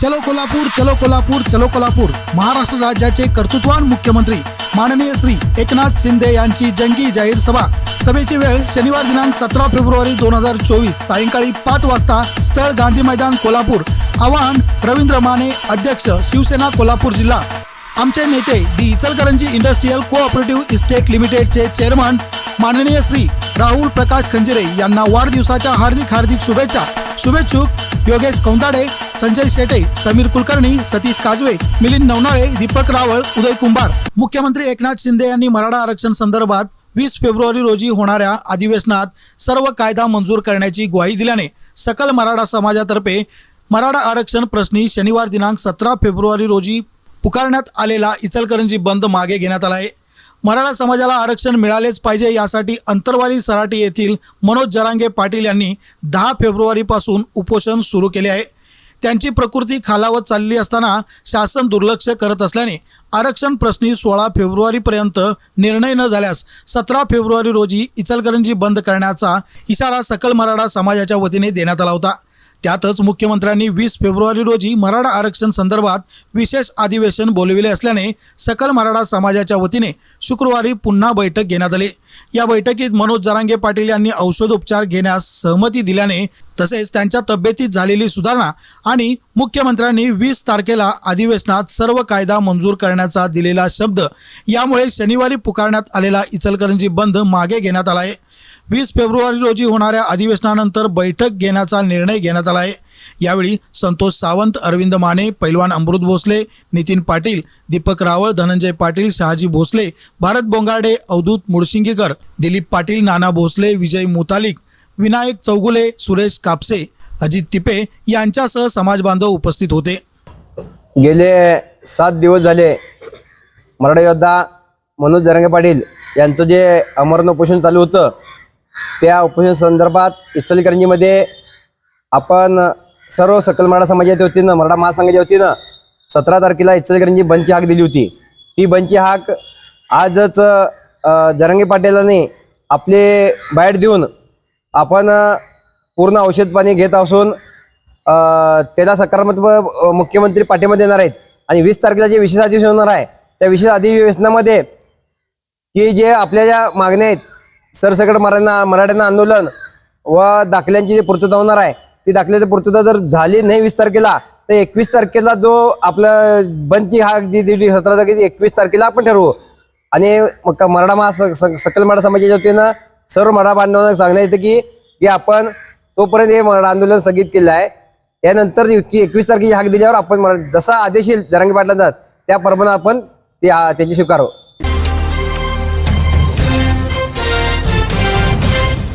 चलो कोल्हापूर चलो कोल्हापूर चलो कोल्हापूर. महाराष्ट्र राज्याचे कर्तृत्वान मुख्यमंत्री माननीय श्री एकनाथ शिंदे यांची जंगी जाहीर सभा. सभेची वेळ शनिवार दिनांक सतरा फेब्रुवारी दोन हजार चोवीस सायंकाळी पाच वाजता स्थळ गांधी मैदान कोल्हापूर. आवाहन रवींद्र माने अध्यक्ष शिवसेना कोल्हापूर जिल्हा. आमचे नेते the Ichalkaranji industrial cooperative estate लिमिटेडचे चेअरमन माननीय श्री राहुल प्रकाश खंजिरे यांना वाढदिवसाच्या हार्दिक हार्दिक शुभेच्छा. शुभेच्छुक योगेश कौंदाडे संजय शेटे समीर कुलकर्णी सतीश काजवे मिलिंद नवनाळे दीपक रावळ उदय कुंभार. मुख्यमंत्री एकनाथ शिंदे यांनी मराठा आरक्षण संदर्भात वीस फेब्रुवारी रोजी होणाऱ्या अधिवेशनात सर्व कायदा मंजूर करण्याची ग्वाही दिल्याने सकल मराठा समाजातर्फे मराठा आरक्षण प्रश्नी शनिवार दिनांक सतरा फेब्रुवारी रोजी पुकारण्यात आलेला इचलकरंजी बंद मागे घेण्यात आला आहे. मराठा समाजाला आरक्षण मिळालेच पाहिजे यासाठी अंतरवाली सराटी येथील मनोज जरांगे पाटील यांनी दहा फेब्रुवारीपासून उपोषण सुरू केले आहे. त्यांची प्रकृती खालावत चालली असताना शासन दुर्लक्ष करत असल्याने आरक्षण प्रश्नी सोळा फेब्रुवारीपर्यंत निर्णय न झाल्यास सतरा फेब्रुवारी रोजी इचलकरंजी बंद करण्याचा इशारा सकल मराठा समाजाच्या वतीने देण्यात आला होता. त्यातच मुख्यमंत्र्यांनी वीस फेब्रुवारी रोजी मराठा आरक्षण संदर्भात विशेष अधिवेशन बोलविले असल्याने सकल मराठा समाजाच्या वतीने शुक्रवारी पुन्हा बैठक घेण्यात आली. या बैठकीत मनोज जरांगे पाटील यांनी औषधोपचार घेण्यास सहमती दिल्याने तसेच त्यांच्या तब्येतीत झालेली सुधारणा आणि मुख्यमंत्र्यांनी वीस तारखेला अधिवेशनात सर्व कायदा मंजूर करण्याचा दिलेला शब्द यामुळे शनिवारी पुकारण्यात आलेला इचलकरंजी बंद मागे घेण्यात आला आहे. वीस फेब्रुवारी रोजी होणाऱ्या अधिवेशनानंतर बैठक घेण्याचा निर्णय घेण्यात आला आहे. यावेळी संतोष सावंत अरविंद माने पैलवान अमृत भोसले नितीन पाटील दीपक रावळ धनंजय पाटील शहाजी भोसले भारत बोंगाडे अवधूत मुळशिंगीकर दिलीप पाटील नाना भोसले विजय मुतालिक विनायक चौगुले सुरेश कापसे अजित तिपे यांच्यासह समाज बांधव उपस्थित होते. गेले सात दिवस झाले मराठा योद्धा मनोज जरांगे पाटील यांचं जे अमरण उपोषण चालू होतं त्या उपोषण संदर्भात इचलकरंजीमध्ये आपण सर्व सकल मराठा समाजाच्या वतीनं मराठा महासंघाच्या वतीनं सतरा तारखेला इचलकरंजी बंदची हाक दिली होती. ती बंदची हाक आजच जरंगे जरांगे पाटीलांनी आपले बाहेर देऊन आपण पूर्ण औषध पाणी घेत असून त्याला सकारात्मक मुख्यमंत्री पाठिंबा देणार आहेत. आणि वीस तारखेला जे विशेष अधिवेशन होणार आहे त्या विशेष अधिवेशनामध्ये की जे आपल्या ज्या मागण्या आहेत सरसकट मराठ्यांना मराठ्यांना आंदोलन व दाखल्यांची जी पूर्तता होणार आहे ती दाखल्याची पूर्तता जर झाली नाही वीस तारखेला तर एकवीस तारखेला जो आपलं बंदची हा जी दिली सतरा तारखेची एकवीस तारखेला आपण ठरवू. आणि मग मराठा महा सकल मराठा समाजाच्या वतीनं सर्व मराठा बांधवांना सांगण्यात येतं की की आपण तोपर्यंत हे मराठा आंदोलन स्थगित केलं आहे. त्यानंतर एकवीस तारखेची हाक दिल्यावर आपण मरा- जसा आदेश येईल जरांगी पाटलांचा त्याप्रमाणे आपण ते आ- त्याची स्वीकारू.